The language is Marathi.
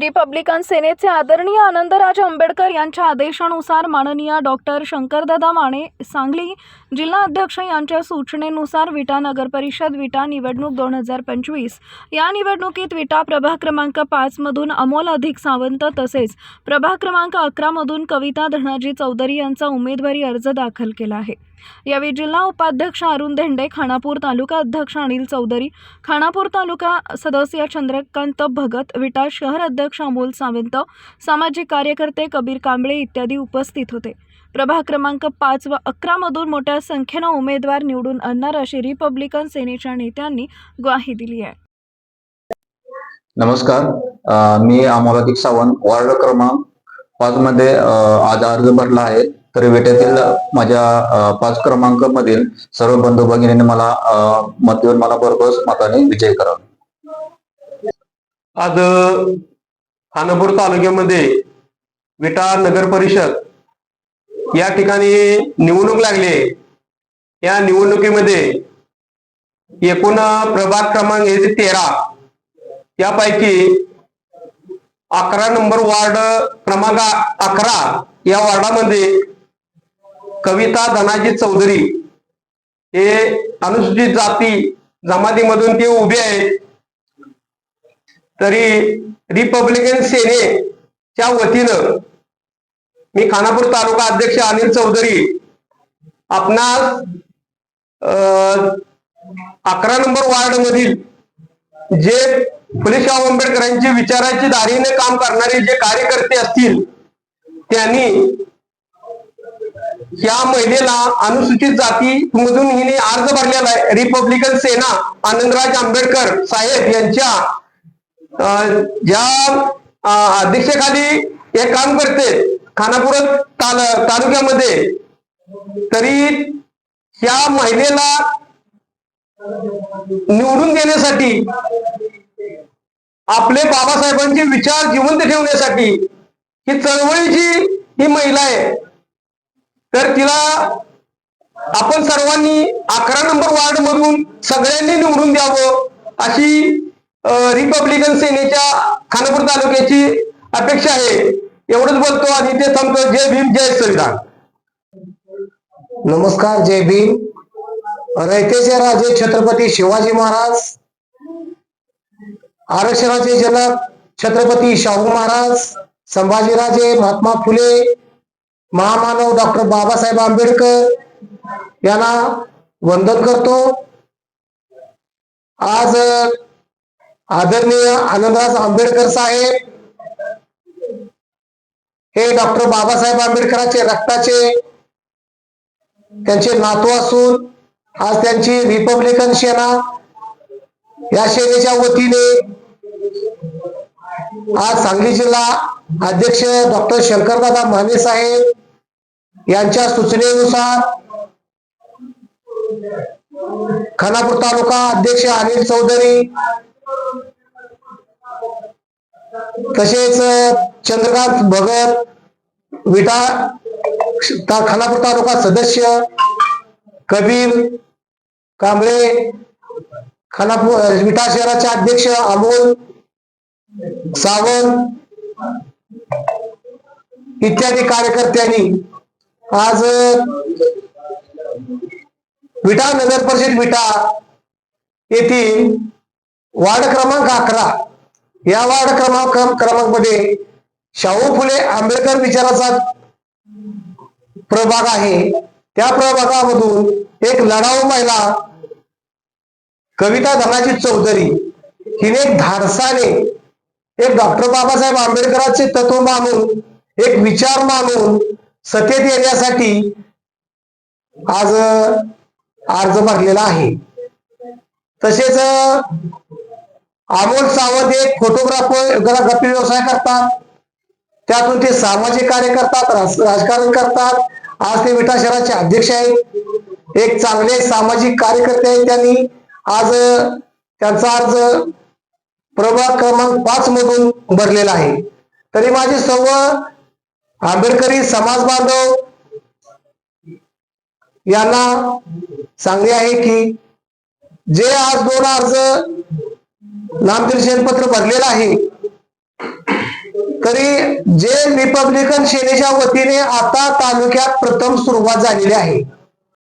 रिपब्लिकन सेनेचे आदरणीय आनंदराज आंबेडकर यांच्या आदेशानुसार माननीय डॉक्टर शंकरदादा माने सांगली जिल्हा अध्यक्ष यांच्या सूचनेनुसार विटा नगर परिषद विटा निवडणूक दोन हजार पंचवीस या निवडणुकीत विटा प्रभाग क्रमांक पाचमधून अमोल अधिक सावंत तसेच प्रभाग क्रमांक अकरामधून कविता धनाजी चौधरी यांचा उमेदवारी अर्ज दाखल केला आहे. यावेळी जिल्हा उपाध्यक्ष अरुण धेंडे खानापूर तालुका अध्यक्ष अनिल चौधरी खानापूर तालुका सदस्य चंद्रकांत भगत विटा शहर अध्यक्ष अमोल सावंत सामाजिक कार्यकर्ते कबीर कांबळे इत्यादी उपस्थित होते. प्रभाग क्रमांक पाच व अकरामधून मोठ्या संख्येनं उमेदवार निवडून आणणार अशी रिपब्लिकन सेनेच्या नेत्यांनी ग्वाही दिली आहे. नमस्कार. मी अमोलादिक सावंत वार्ड क्रमांक पाच मध्ये आज अर्ज भरला आहे. तर वेट्यातील माझ्या पाच क्रमांक मधील सर्व बंधू भगिनींनी मला मत देऊन मला बरोबर मताने विजय करावा. आज खानापूर तालुक्यामध्ये विटा नगर परिषद या ठिकाणी निवडणूक लागली या निवडणुकीमध्ये एकूण प्रभाग क्रमांक येते तेरा यापैकी अकरा नंबर वार्ड क्रमांक अकरा या वार्डामध्ये कविता धनाजी चौधरी हे अनुसूचित जाती जमातीमधून ते उभे आहेत. तरी रिपब्लिकन सेनेच्या वतीनं मी खानापूर तालुका अध्यक्ष अनिल चौधरी आपणास अं, अकरा नंबर वार्ड मधील जे फुले आंबेडकरांची विचाराची दारीने काम करणारे जे कार्यकर्ते असतील त्यांनी या महिलेला अनुसूचित जाती मधून हिने अर्ज भरलेला आहे. रिपब्लिकन सेना आनंदराज आंबेडकर साहेब यांच्या या ज्या अध्यक्षाखाली हे काम करते. खानापूर ताल तालुक्यामध्ये. तरी या महिलेला निवडून देण्यासाठी आपले बाबासाहेबांचे विचार जिवंत ठेवण्यासाठी ही चळवळीची ही महिला आहे तर तिला आपण सर्वांनी अकरा नंबर वार्ड मधून सगळ्यांनी निवडून द्यावं अशी रिपब्लिकन सेनेच्या खानापूर तालुक्याची अपेक्षा आहे. एवढंच बोलतो आणि ते थांबतो. जय भीम जय संविधान नमस्कार जय भीम. रयतेचे राजे छत्रपती शिवाजी महाराज आरक्षणाचे जनक छत्रपती शाहू महाराज संभाजीराजे महात्मा फुले महामानव डॉक्टर बाबासाहेब आंबेडकर यांना वंदन करतो. आज आदरणीय आनंदराज आंबेडकर साहेब हे डॉक्टर बाबासाहेब आंबेडकरांचे रक्ताचे त्यांचे नातू असून आज त्यांची रिपब्लिकन सेना या सेनेच्या वतीने आज सांगली जिल्हा अध्यक्ष डॉक्टर शंकरदादा माने साहेब यांच्या सूचनेनुसार खानापूर तालुका अध्यक्ष अनिल चौधरी तसेच चंद्रकांत भगत विटा खानापूर तालुका सदस्य कबीर कांबळे खानापूर विटा शहराचे अध्यक्ष अमोल सावंत इत्यादी कार्यकर्त्यांनी आज विटा नगर परिषद विटा येथील वार्ड क्रमांक अकरा. या वार्ड क्रमांक क्रमांकमध्ये शाहू फुले आंबेडकर विचाराचा प्रभाग आहे. त्या प्रभागामधून एक लढाऊ महिला कविता धनाजी चौधरी. हिने एक धाडसाने एक डॉक्टर बाबासाहेब आंबेडकरांचे तत्व मानून एक विचार मानून सत्तेत येण्यासाठी आज अर्ज भरलेला आहे. तसेच अमोल सावंत एक फोटोग्राफर ग्राफी व्यवसाय करतात. त्यातून ते सामाजिक कार्य करतात राज- राजकारण करतात. आज ते विटा शहराचे अध्यक्ष आहेत. एक चांगले सामाजिक कार्यकर्ते आहेत त्यांनी. आज त्यांचा अर्ज प्रभाग क्रमांक पाच मधून भरलेला आहे. तरी माझे सर्व आंबेडकरी समाज बांधव यांना सांगणे आहे की जे आज दोन अर्ज नामनिर्देशन पत्र भरलेलं आहे तरी जे रिपब्लिकन सेनेच्या वतीने आता तालुक्यात प्रथम सुरुवात झालेली आहे.